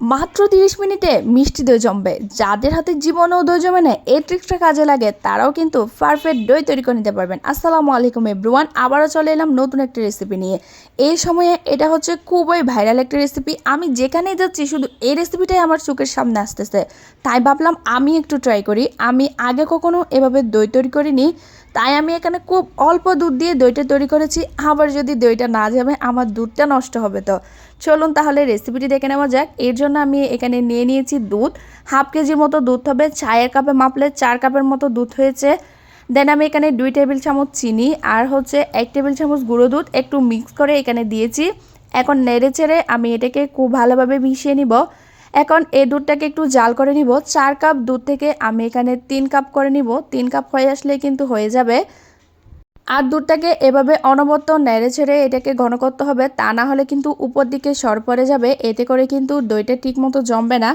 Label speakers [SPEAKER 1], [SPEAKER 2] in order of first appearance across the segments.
[SPEAKER 1] মাত্র তিরিশ মিনিটে মিষ্টি দই জমবে। যাদের হাতে জীবনেও দই জমে না, এই ট্রিক্সটা কাজে লাগে, তারাও কিন্তু পারফেক্ট দই তৈরি করে নিতে পারবেন। আসসালামু আলাইকুম এব্রুয়ান আবারও চলে এলাম নতুন একটা রেসিপি নিয়ে। এই সময়ে এটা হচ্ছে খুবই ভাইরাল একটা রেসিপি আমি যেখানেই যাচ্ছি, শুধু এই রেসিপিটাই আমার চোখের সামনে আসতেছে। তাই ভাবলাম আমি একটু ট্রাই করি। আমি আগে কখনো এভাবে দই তৈরি করিনি। তাই আমি এখানে খুব অল্প দুধ দিয়ে দইটা তৈরি করেছি। আবার যদি দইটা না যাবে আমার দুধটা নষ্ট হবে তো। চলুন তাহলে রেসিপিটি দেখে নেওয়া যাক। এর জন্য আমি এখানে নিয়ে নিয়েছি দুধ। হাফ কেজির মতো দুধ হবে, চায়ের কাপে মাপলে চার কাপের মতো দুধ হয়েছে। দেন আমি এখানে দুই টেবিল চামচ চিনি আর হচ্ছে এক টেবিল চামচ গুঁড়ো দুধ একটু মিক্স করে এখানে দিয়েছি। এখন নেড়ে চেড়ে আমি এটাকে খুব ভালোভাবে মিশিয়ে নিব। এখন এই দুধটাকে একটু জাল করে নিব। চার কাপ দুধ থেকে আমি এখানে তিন কাপ করে নিব। তিন কাপ হয়ে আসলে কিন্তু হয়ে যাবে। আর দুধটাকে এভাবে অনবদ্য নেড়ে ছেড়ে এটাকে ঘন করতে হবে, তা না হলে কিন্তু উপর দিকে সর পড়ে যাবে। এতে করে কিন্তু দইটা ঠিক মতো জমবে না।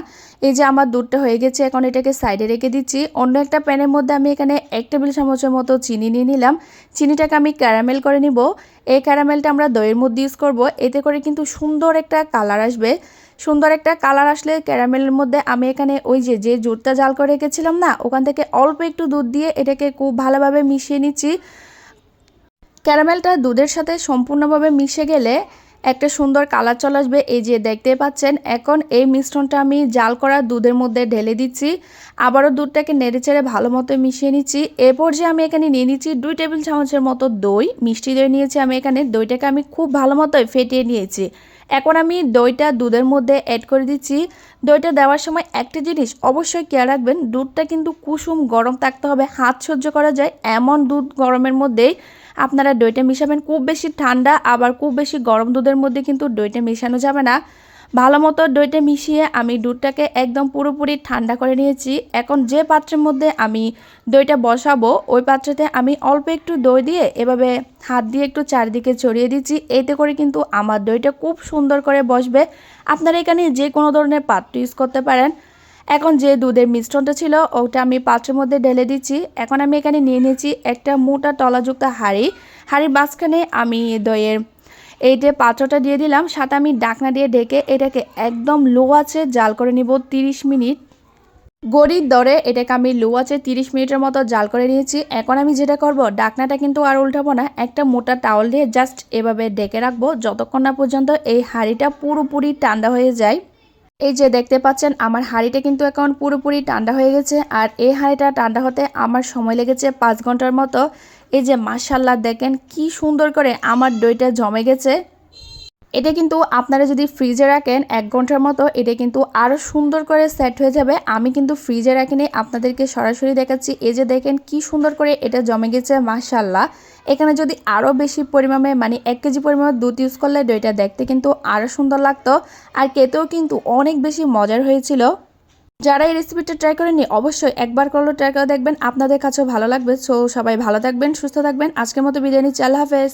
[SPEAKER 1] এই যে আমার দুধটা হয়ে গেছে, এখন এটাকে সাইডে রেখে দিচ্ছি। অন্য একটা প্যানের মধ্যে আমি এখানে এক টেবিল চামচের মতো চিনি নিয়ে নিলাম। চিনিটাকে আমি ক্যারামেল করে নিব। এই ক্যারামেলটা আমরা দইয়ের মধ্যে ইউজ করব। এতে করে কিন্তু সুন্দর একটা কালার আসবে। সুন্দর একটা কালার আসলে ক্যারামেলের মধ্যে আমি এখানে ওই যে যে জুটটা জাল করে রেখেছিলাম না, ওখান থেকে অল্প একটু দুধ দিয়ে এটাকে খুব ভালোভাবে মিশিয়ে নিচ্ছি। ক্যারামেলটা দুধের সাথে সম্পূর্ণভাবে মিশে গেলে একটা সুন্দর কালার চলে আসবে। এই যে দেখতে পাচ্ছেন, এখন এই মিশ্রণটা আমি জাল করা দুধের মধ্যে ঢেলে দিচ্ছি। আবারও দুধটাকে নেড়ে চেড়ে ভালো মতো মিশিয়ে নিচ্ছি। এরপর যে আমি এখানে নিয়ে নিচ্ছি দুই টেবিল চামচের মতো দই। মিষ্টি দই নিয়েছি আমি এখানে। দইটাকে আমি খুব ভালো মতোই ফেটিয়ে নিয়েছি। এখন আমি দইটা দুধের মধ্যে অ্যাড করে দিচ্ছি। দইটা দেওয়ার সময় একটা জিনিস অবশ্যই খেয়াল রাখবেন, দুধটা কিন্তু কুসুম গরম থাকতে হবে, হাত সহ্য করা যায়। এমন দুধ গরমের মধ্যেই আপনারা দইটা মিশাবেন। খুব বেশি ঠান্ডা, আবার খুব বেশি গরম দুধের মধ্যে কিন্তু দইটা মেশানো যাবে না। ভালো মতো দইটা মিশিয়ে আমি দুধটাকে একদম পুরোপুরি ঠান্ডা করে নিয়েছি। এখন যে পাত্রের মধ্যে আমি দইটা বসাবো, ওই পাত্রতে আমি অল্প একটু দই দিয়ে এভাবে হাত দিয়ে একটু চারিদিকে ছড়িয়ে দিচ্ছি। এতে করে কিন্তু আমার দইটা খুব সুন্দর করে বসবে। আপনারা এখানে যে কোনো ধরনের পাত্র ইউজ করতে পারেন। এখন যে দুধের মিশ্রণটা ছিল, ওটা আমি পাত্রের মধ্যে ঢেলে দিচ্ছি। এখন আমি এখানে নিয়ে নিয়েছি একটা মোটা তলাযুক্ত হাঁড়ি। হাঁড়ির মাঝখানে আমি দইয়ের এই যে পাত্রটা দিয়ে দিলাম, সাথে আমি ডাকনা দিয়ে ঢেকে এটাকে একদম লো আছে জাল করে নিব 30 মিনিট। গড়ির দরে এটাকে আমি লো আছে তিরিশ মিনিটের মতো জাল করে নিয়েছি। এখন আমি যেটা করব, ডাকনাটা কিন্তু আর উল্টাবো না, একটা মোটা টাওয়াল দিয়ে জাস্ট এভাবে ডেকে রাখব, যতক্ষণ না পর্যন্ত এই হাঁড়িটা পুরোপুরি ঠান্ডা হয়ে যায়। এই যে দেখতে পাচ্ছেন, আমার হাঁড়িটা কিন্তু এখন পুরোপুরি ঠান্ডা হয়ে গেছে, আর এই হাঁড়িটা ঠান্ডা হতে আমার সময় লেগেছে পাঁচ ঘণ্টার মতো। এই যে মাসাল্লাহ দেখেন কি সুন্দর করে আমার দইটা জমে গেছে। এটা কিন্তু আপনারা যদি ফ্রিজে রাখেন এক ঘণ্টার মতো, এটা কিন্তু আরও সুন্দর করে সেট হয়ে যাবে। আমি কিন্তু ফ্রিজে রাখিনি, আপনাদেরকে সরাসরি দেখাচ্ছি। এই যে দেখেন কি সুন্দর করে এটা জমে গেছে মাশাল্লাহ এখানে যদি আরও বেশি পরিমাণে মানে এক কেজি পরিমাণে দুধ ইউজ করলে দইটা দেখতে কিন্তু আরও সুন্দর লাগতো। আর খেতেও কিন্তু অনেক বেশি মজার হয়েছিল। যারা এই রেসিপিটা ট্রাই করেননি, অবশ্যই একবার করলে ট্রাই করে দেখবেন। আপনাদের কাছেও ভালো লাগবে। সো সবাই ভালো থাকবেন, সুস্থ থাকবেন। আজকের মতো বিরিয়ানি চাল হাফেজ।